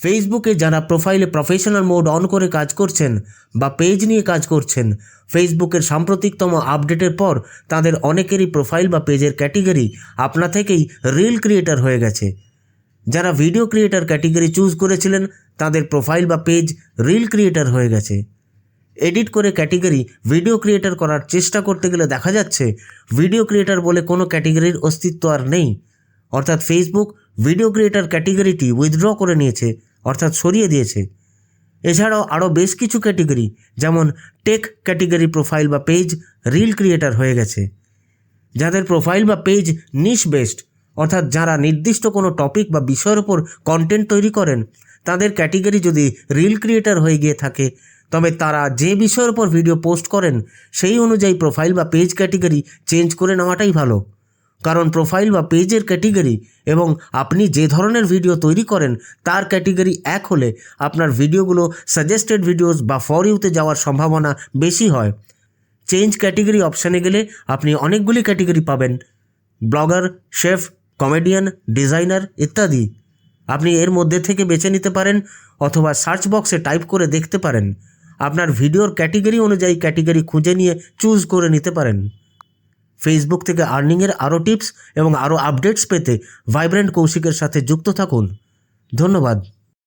ফেসবুকে যারা প্রোফাইলে প্রফেশনাল মোড অন করে কাজ করছেন বা পেজ নিয়ে কাজ করছেন, ফেসবুকের সাম্প্রতিকতম আপডেটের পর তাদের অনেকেরই প্রোফাইল বা পেজের ক্যাটেগরি আপনা থেকেই রিল ক্রিয়েটার হয়ে গেছে। যারা ভিডিও ক্রিয়েটার ক্যাটেগরি চুজ করেছিলেন, তাদের প্রোফাইল বা পেজ রিল ক্রিয়েটার হয়ে গেছে। এডিট করে ক্যাটেগরি ভিডিও ক্রিয়েটার করার চেষ্টা করতে গেলে দেখা যাচ্ছে, ভিডিও ক্রিয়েটার বলে কোনো ক্যাটেগরির অস্তিত্ব আর নেই। অর্থাৎ ফেসবুক ভিডিও ক্রিয়েটার ক্যাটেগরিটি উইথড্র করে নিয়েছে। অর্থাৎ সরিয়ে দিয়েছে। এছাড়াও আরও বেশ কিছু ক্যাটেগরি, যেমন টেক ক্যাটেগরি প্রোফাইল বা পেজ রিল ক্রিয়েটার হয়ে গেছে। যাদের প্রোফাইল বা পেজ নিশ বেসড অর্থাৎ যারা নির্দিষ্ট কোনো টপিক বা বিষয়ের ওপর কন্টেন্ট তৈরি করেন, তাদের ক্যাটেগরি যদি রিল ক্রিয়েটার হয়ে গিয়ে থাকে, তবে তারা যে বিষয়ের ওপর ভিডিও পোস্ট করেন, সেই অনুযায়ী প্রোফাইল বা পেজ ক্যাটেগরি চেঞ্জ করে নেওয়াটাই ভালো। কারণ প্রোফাইল বা পেজের ক্যাটেগরি এবং আপনি যে ধরনের ভিডিও তৈরি করেন, তার ক্যাটেগরি এক হলে আপনার ভিডিওগুলো সাজেস্টেড ভিডিওস বা ফর ইউতে যাওয়ার সম্ভাবনা বেশি হয়। চেঞ্জ ক্যাটেগরি অপশানে গেলে আপনি অনেকগুলি ক্যাটেগরি পাবেন। ব্লগার শেফ কমেডিয়ান ডিজাইনার ইত্যাদি। আপনি এর মধ্যে থেকে বেছে নিতে পারেন অথবা সার্চ বক্সে টাইপ করে দেখতে পারেন। আপনার ভিডিওর ক্যাটেগরি অনুযায়ী ক্যাটেগরি খুঁজে নিয়ে চুজ করে নিতে পারেন। ফেসবুক থেকে আর্নিংয়ের আরও টিপস এবং আরও আপডেটস পেতে ভাইব্রেন্ট কৌশিকের সাথে যুক্ত থাকুন। ধন্যবাদ।